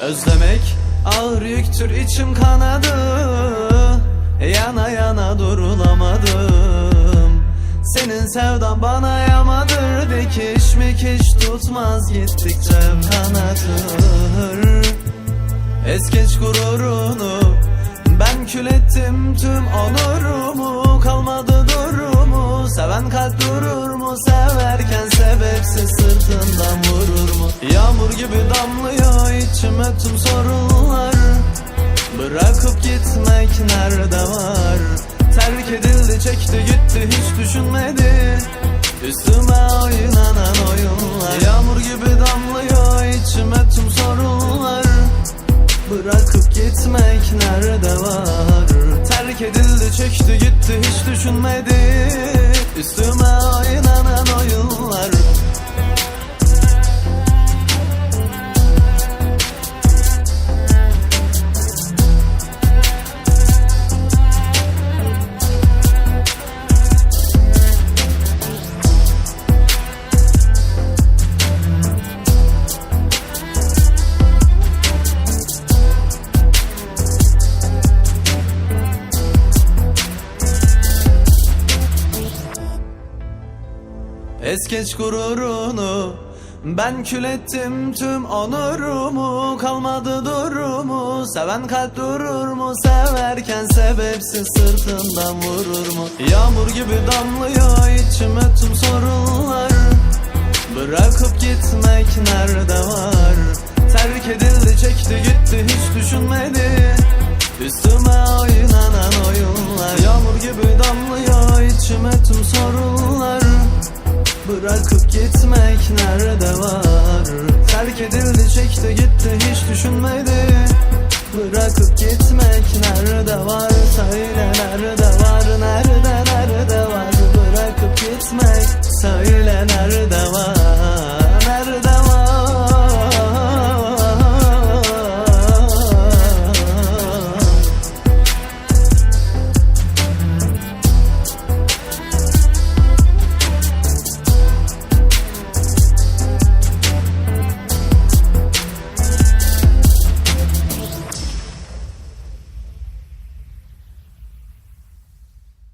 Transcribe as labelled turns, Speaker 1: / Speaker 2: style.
Speaker 1: Özlemek ağır yüktür içim kanadı. Yana yana durulamadım. Senin sevdan bana yamadır Dikiş mikiş tutmaz gittikçe kanatır Es geç gururunu Ben kül ettim tüm onurumu. Kalmadı durumu Seven kalp durur mu? Severken sebepsiz sırtından vurur mu? Yağmur gibi damlıyor içime tüm sorunlar Bırakıp gitmek nerede var? Terk edildi çekti gitti hiç düşünmedi. Üstüme oynanan oyunlar. Yağmur gibi damlıyor içime tüm sorunlar Bırakıp gitmek nerede var? Terk edildi çekti gitti hiç düşünmedi. Üstüme oynanan oyunlar Es geç gururunu Ben kül ettim tüm onurumu. Kalmadı durumu Seven kalp durur mu? Severken sebepsiz sırtından vurur mu? Yağmur gibi damlıyor içime tüm sorunlar. Bırakıp gitmek nerede var? Terk edildi çekti gitti hiç düşünmedi. Üstüme oynanan oyunlar. Yağmur gibi damlıyor içime tüm sorunlar Bırakıp gitmek nerede var? Terk edildi çekti gitti hiç düşünmedi. Bırakıp gitmek nerede var? Söyle nerede var? Nerede nerede var? Bırakıp gitmek Söyle nerede var